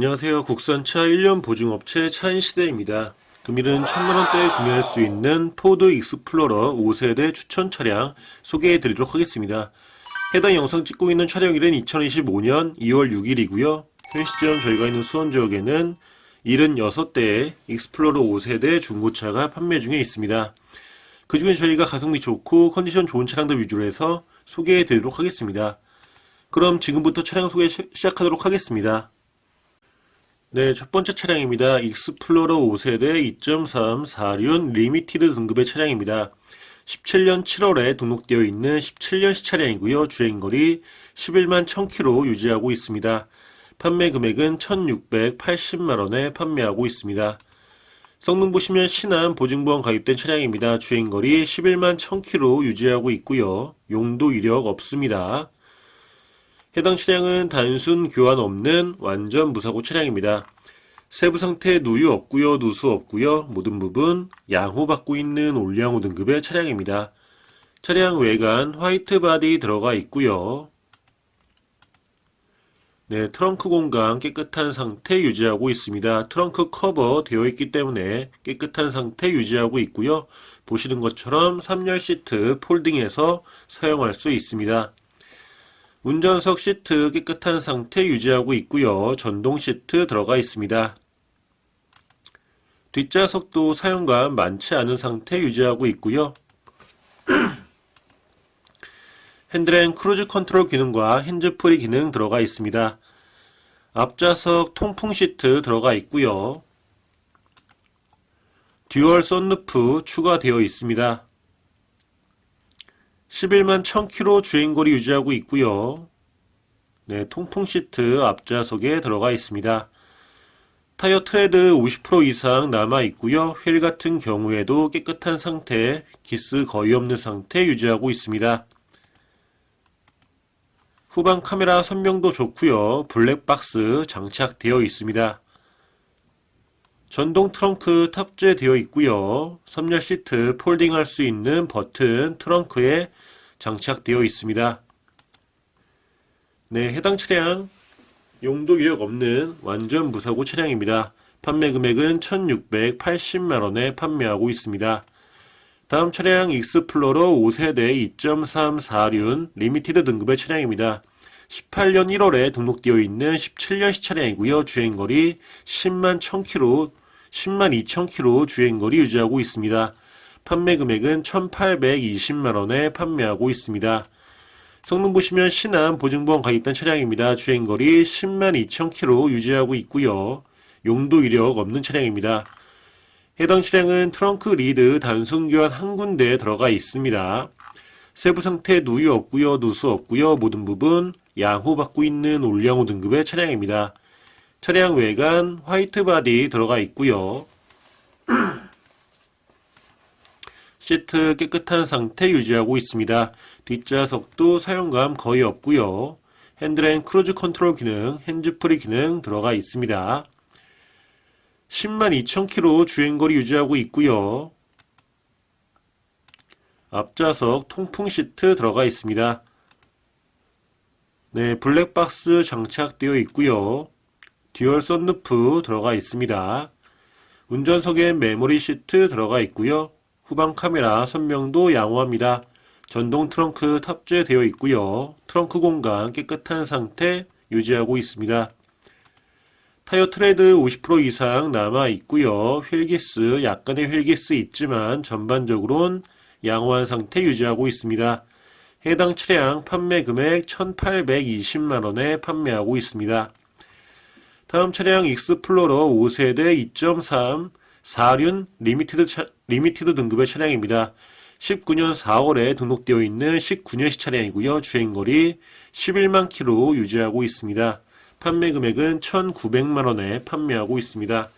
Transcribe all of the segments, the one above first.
안녕하세요. 국산차 1년 보증업체 차인시대입니다. 금일은 1000만원대에 구매할 수 있는 포드 익스플로러 5세대 추천 차량 소개해 드리도록 하겠습니다. 해당 영상 찍고 있는 촬영일은 2025년 2월 6일이고요. 현 시점 저희가 있는 수원 지역에는 76대의 익스플로러 5세대 중고차가 판매 중에 있습니다. 그 중에 저희가 가성비 좋고 컨디션 좋은 차량들 위주로 해서 소개해 드리도록 하겠습니다. 그럼 지금부터 차량 소개 시- 시작하도록 하겠습니다. 네, 첫 번째 차량입니다. 익스플로러 5세대 2.3 4륜 리미티드 등급의 차량입니다. 17년 7월에 등록되어 있는 17년식 차량이고요. 주행거리 11만 1000km 유지하고 있습니다. 판매 금액은 1680만원에 판매하고 있습니다. 성능 보시면 신한 보증보험 가입된 차량입니다. 주행거리 11만 1000km 유지하고 있고요. 용도 이력 없습니다. 해당 차량은 단순 교환 없는 완전 무사고 차량입니다. 세부 상태 누유 없고요, 누수 없고요. 모든 부분 양호 받고 있는 올양호 등급의 차량입니다. 차량 외관 화이트 바디 들어가 있고요. 네, 트렁크 공간 깨끗한 상태 유지하고 있습니다. 트렁크 커버 되어 있기 때문에 깨끗한 상태 유지하고 있고요. 보시는 것처럼 3열 시트 폴딩해서 사용할 수 있습니다. 운전석 시트 깨끗한 상태 유지하고 있고요. 전동 시트 들어가 있습니다. 뒷좌석도 사용감 많지 않은 상태 유지하고 있고요. 핸들엔 크루즈 컨트롤 기능과 핸즈프리 기능 들어가 있습니다. 앞좌석 통풍 시트 들어가 있고요. 듀얼 썬루프 추가되어 있습니다. 11만 1000km 주행거리 유지하고 있고요. 네, 통풍 시트 앞좌석에 들어가 있습니다. 타이어 트레드 50% 이상 남아 있고요. 휠 같은 경우에도 깨끗한 상태, 기스 거의 없는 상태 유지하고 있습니다. 후방 카메라 선명도 좋고요. 블랙박스 장착되어 있습니다. 전동 트렁크 탑재되어 있고요. 3열 시트 폴딩할 수 있는 버튼 트렁크에 장착되어 있습니다. 네, 해당 차량 용도 이력 없는 완전 무사고 차량입니다. 판매 금액은 1680만원에 판매하고 있습니다. 다음 차량 익스플로러 5세대 2.3 4륜 리미티드 등급의 차량입니다. 18년 1월에 등록되어 있는 17년식 차량이고요. 주행거리 10만 1000km, 10만 2000km 주행거리 유지하고 있습니다. 판매 금액은 1820만원에 판매하고 있습니다. 성능 보시면 신한 보증보험 가입된 차량입니다. 주행거리 10만 2000km 유지하고 있고요. 용도 이력 없는 차량입니다. 해당 차량은 트렁크 리드 단순 교환 한 군데 들어가 있습니다. 세부 상태 누유 없고요, 누수 없고요. 모든 부분 양호 받고 있는 올양호 등급의 차량입니다. 차량 외관 화이트 바디 들어가 있고요. 시트 깨끗한 상태 유지하고 있습니다. 뒷좌석도 사용감 거의 없고요. 핸들엔 크루즈 컨트롤 기능, 핸즈프리 기능 들어가 있습니다. 10만 2,000km 주행거리 유지하고 있고요. 앞좌석 통풍 시트 들어가 있습니다. 네, 블랙박스 장착되어 있고요. 듀얼 썬루프 들어가 있습니다. 운전석엔 메모리 시트 들어가 있고요. 후방 카메라 선명도 양호합니다. 전동 트렁크 탑재되어 있고요. 트렁크 공간 깨끗한 상태 유지하고 있습니다. 타이어 트레드 50% 이상 남아 있고요. 휠기스 약간의 휠기스 있지만 전반적으로는 양호한 상태 유지하고 있습니다. 해당 차량 판매 금액 1820만원에 판매하고 있습니다. 다음 차량 익스플로러 5세대 2.3 4륜 리미티드, 차- 리미티드 등급의 차량입니다. 19년 4월에 등록되어 있는 19년식 차량이고요. 주행거리 11만 킬로 유지하고 있습니다. 판매 금액은 1,900만 원에 판매하고 있습니다.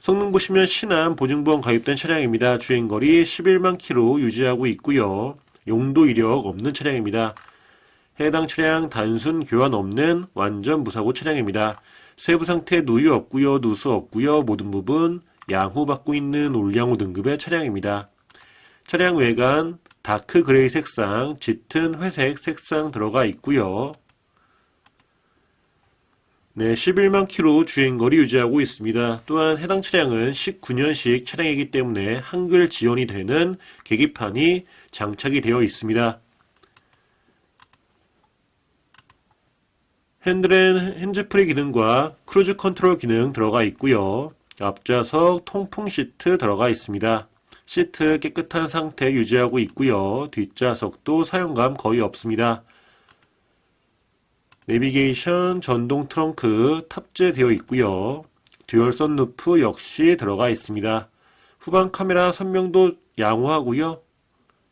성능 보시면 신한 보증보험 가입된 차량입니다. 주행거리 11만 킬로 유지하고 있고요. 용도 이력 없는 차량입니다. 해당 차량 단순 교환 없는 완전 무사고 차량입니다. 세부 상태 누유 없고요, 누수 없고요, 모든 부분 양호 받고 있는 올양호 등급의 차량입니다. 차량 외관 다크 그레이 색상, 짙은 회색 색상 들어가 있고요. 네, 11만 킬로 주행거리 유지하고 있습니다. 또한 해당 차량은 19년식 차량이기 때문에 한글 지원이 되는 계기판이 장착이 되어 있습니다. 핸들엔 핸즈프리 기능과 크루즈 컨트롤 기능 들어가 있고요. 앞좌석 통풍 시트 들어가 있습니다. 시트 깨끗한 상태 유지하고 있고요. 뒷좌석도 사용감 거의 없습니다. 내비게이션 전동 트렁크 탑재되어 있고요. 듀얼 선루프 역시 들어가 있습니다. 후방 카메라 선명도 양호하고요.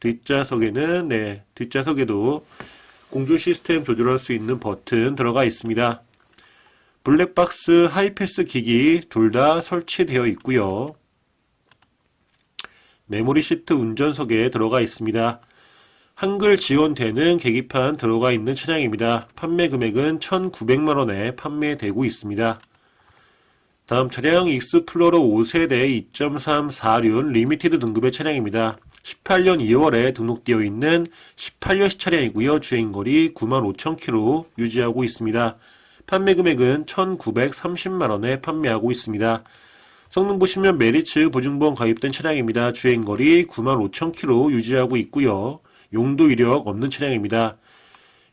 뒷좌석에는 네, 뒷좌석에도 공조 시스템 조절할 수 있는 버튼 들어가 있습니다. 블랙박스 하이패스 기기 둘 다 설치되어 있고요. 메모리 시트 운전석에 들어가 있습니다. 한글 지원되는 계기판 들어가 있는 차량입니다. 판매 금액은 1,900만원에 판매되고 있습니다. 다음 차량 익스플로러 5세대 2.3 4륜 리미티드 등급의 차량입니다. 18년 2월에 등록되어 있는 18년식 차량이고요. 주행거리 95,000km 유지하고 있습니다. 판매 금액은 1,930만원에 판매하고 있습니다. 성능 보시면 메리츠 보증보험 가입된 차량입니다. 주행거리 95,000km 유지하고 있고요. 용도 이력 없는 차량입니다.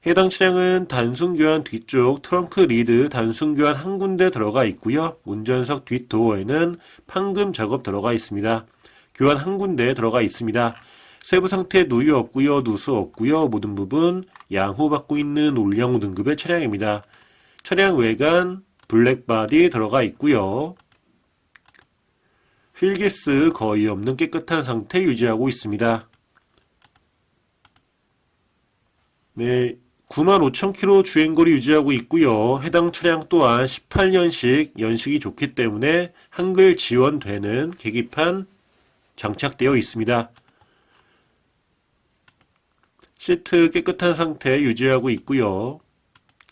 해당 차량은 단순 교환 뒤쪽 트렁크 리드 단순 교환 한 군데 들어가 있고요. 운전석 뒷도어에는 판금 작업 들어가 있습니다. 교환 한 군데 들어가 있습니다. 세부 상태 누유 없고요. 누수 없고요. 모든 부분 양호 받고 있는 올영 등급의 차량입니다. 차량 외관 블랙바디 들어가 있고요. 휠기스 거의 없는 깨끗한 상태 유지하고 있습니다. 네, 95,000km 주행거리 유지하고 있고요. 해당 차량 또한 18년식 연식이 좋기 때문에 한글 지원되는 계기판 장착되어 있습니다. 시트 깨끗한 상태 유지하고 있고요.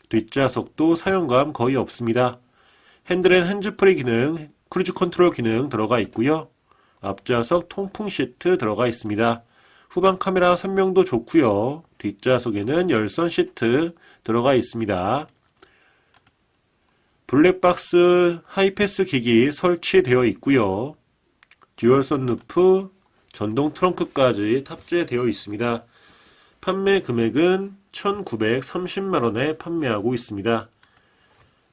뒷좌석도 사용감 거의 없습니다. 핸들엔 핸즈프리 기능, 크루즈 컨트롤 기능 들어가 있고요. 앞좌석 통풍 시트 들어가 있습니다. 후방 카메라 선명도 좋고요. 뒷좌석에는 열선 시트 들어가 있습니다. 블랙박스 하이패스 기기 설치되어 있고요. 듀얼 선루프, 전동 트렁크까지 탑재되어 있습니다. 판매 금액은 1,930만원에 판매하고 있습니다.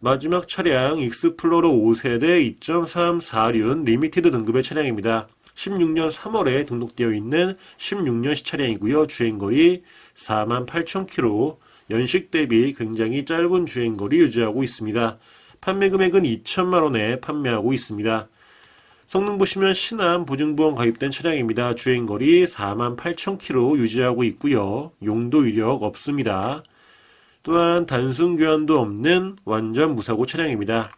마지막 차량 익스플로러 5세대 2.3 4륜 리미티드 등급의 차량입니다. 16년 3월에 등록되어 있는 16년식 차량이고요. 주행거리 48,000km, 연식 대비 굉장히 짧은 주행거리 유지하고 있습니다. 판매 금액은 2천만원에 판매하고 있습니다. 성능 보시면 신한 보증보험 가입된 차량입니다. 주행거리 48,000km 유지하고 있고요. 용도 이력 없습니다. 또한 단순 교환도 없는 완전 무사고 차량입니다.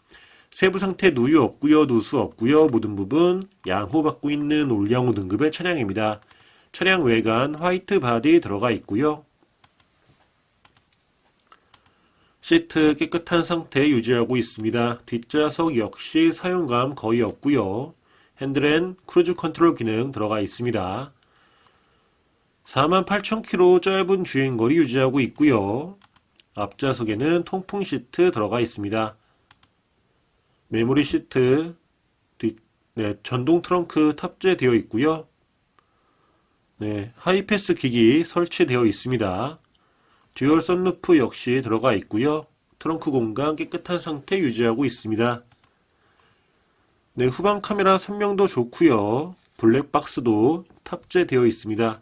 세부 상태 누유 없고요, 누수 없고요, 모든 부분 양호받고 있는 올영호 등급의 차량입니다. 차량 외관 화이트 바디 들어가 있고요. 시트 깨끗한 상태 유지하고 있습니다. 뒷좌석 역시 사용감 거의 없고요. 핸들엔 크루즈 컨트롤 기능 들어가 있습니다. 48,000km 짧은 주행거리 유지하고 있고요. 앞좌석에는 통풍 시트 들어가 있습니다. 메모리 시트, 뒤, 네, 전동 트렁크 탑재되어 있고요. 네, 하이패스 기기 설치되어 있습니다. 듀얼 선루프 역시 들어가 있고요. 트렁크 공간 깨끗한 상태 유지하고 있습니다. 네, 후방 카메라 선명도 좋고요. 블랙박스도 탑재되어 있습니다.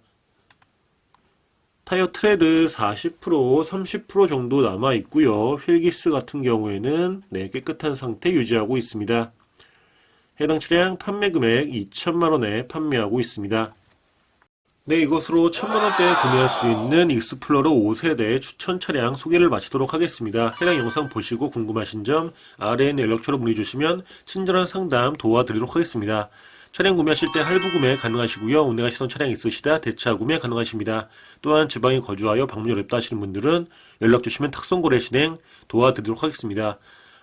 타이어 트레드 40%, 30% 정도 남아 있고요. 휠기스 같은 경우에는 네, 깨끗한 상태 유지하고 있습니다. 해당 차량 판매 금액 2천만 원에 판매하고 있습니다. 네, 이것으로 1천만 원대에 구매할 수 있는 익스플로러 5세대 추천 차량 소개를 마치도록 하겠습니다. 해당 영상 보시고 궁금하신 점 아래에 연락처로 문의 주시면 친절한 상담 도와드리도록 하겠습니다. 차량 구매하실 때 할부 구매 가능하시고요. 운행하시던 차량 있으시다 대차 구매 가능하십니다. 또한 지방에 거주하여 방문이 어렵다 하시는 분들은 연락 주시면 탁송거래 진행 도와드리도록 하겠습니다.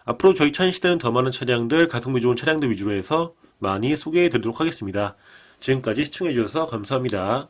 앞으로 저희 차인 시대는 더 많은 차량들, 가성비 좋은 차량들 위주로 해서 많이 소개해 드리도록 하겠습니다. 지금까지 시청해 주셔서 감사합니다.